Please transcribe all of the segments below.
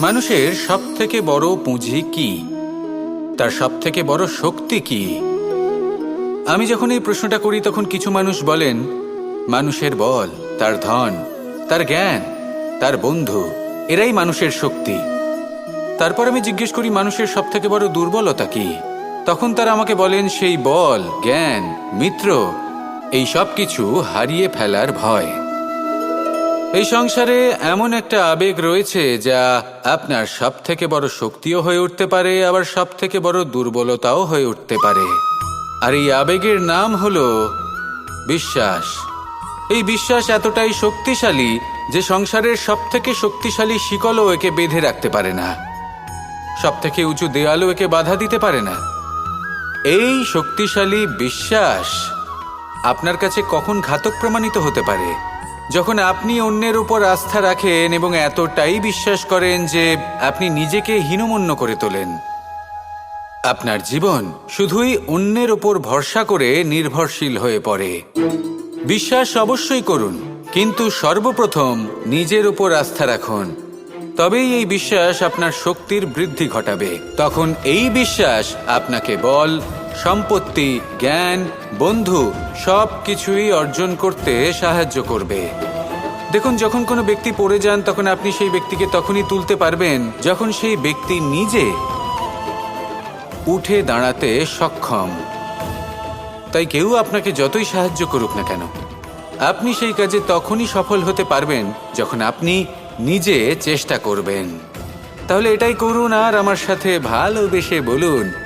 মানুষের সব থেকে বড় পুঁজি কি? তার সব থেকে বড় শক্তি কি? আমি যখন এই প্রশ্নটা করি, তখন কিছু মানুষ বলেন, মানুষের বল, তার ধন, তার জ্ঞান, তার বন্ধু, এরাই মানুষের শক্তি। তারপর আমি জিজ্ঞেস করি, মানুষের সব থেকে বড় দুর্বলতা কি? তখন তারা আমাকে বলেন, সেই বল, জ্ঞান, মিত্র, এই সব কিছু হারিয়ে ফেলার ভয়। এই সংসারে এমন একটা আবেগ রয়েছে যা আপনার সব থেকে বড় শক্তিও হয়ে উঠতে পারে, আবার সব থেকে বড় দুর্বলতাও হয়ে উঠতে পারে। আর এই আবেগের নাম হলো বিশ্বাস। এই বিশ্বাস এতটাই শক্তিশালী যে সংসারের সব থেকে শক্তিশালী শিকলও একে বেঁধে রাখতে পারে না। সব থেকে উঁচু দেয়ালও একে বাধা দিতে পারে না। এই শক্তিশালী বিশ্বাস আপনার কাছে কখন ঘাতক প্রমাণিত হতে পারে? যখন আপনি অন্যের উপর আস্থা রাখেন এবং এতটাই বিশ্বাস করেন যে আপনি নিজেকে হীনমন্য করে তোলেন, আপনার জীবন শুধুই অন্যের ওপর ভরসা করে নির্ভরশীল হয়ে পড়ে। বিশ্বাস অবশ্যই করুন, কিন্তু সর্বপ্রথম নিজের উপর আস্থা রাখুন। তবেই এই বিশ্বাস আপনার শক্তির বৃদ্ধি ঘটাবে। তখন এই বিশ্বাস আপনাকে বল সম্পত্তি, জ্ঞান, বন্ধু সব কিছুই অর্জন করতে সাহায্য করবে। দেখুন, যখন কোনো ব্যক্তি পড়ে যান, তখন আপনি সেই ব্যক্তিকে তখনই তুলতে পারবেন, যখন সেই ব্যক্তি নিজে উঠে দাঁড়াতে সক্ষম। তাই কেউ আপনাকে যতই সাহায্য করুক না কেন, আপনি সেই কাজে তখনই সফল হতে পারবেন, যখন আপনি নিজে চেষ্টা করবেন। তাহলে এটাই করুন আর আমার সাথে ভালোবেসে বলুন।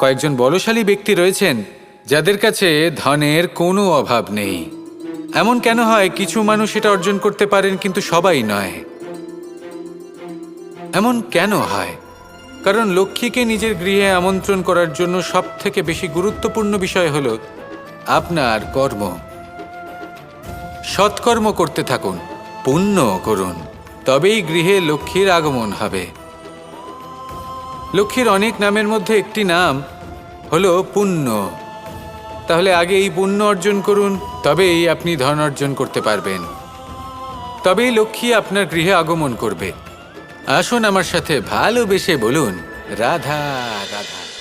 কয়েকজন বলশালী ব্যক্তি রয়েছেন, যাদের কাছে ধনের কোনো অভাব নেই। এমন কেন হয় কিছু মানুষ এটা অর্জন করতে পারেন কিন্তু সবাই নয়? এমন কেন হয়? কারণ লক্ষ্মীকে নিজের গৃহে আমন্ত্রণ করার জন্য সব থেকে বেশি গুরুত্বপূর্ণ বিষয় হল আপনার কর্ম। সৎকর্ম করতে থাকুন, পুণ্য করুন, তবেই গৃহে লক্ষ্মীর আগমন হবে। লক্ষ্মীর অনেক নামের মধ্যে একটি নাম হলো পুণ্য। তাহলে আগে এই পুণ্য অর্জন করুন, তবেই আপনি ধন অর্জন করতে পারবেন। তবেই লক্ষ্মী আপনার গৃহে আগমন করবে। আসুন আমার সাথে ভালোবেসে বলুন, রাধা রাধা।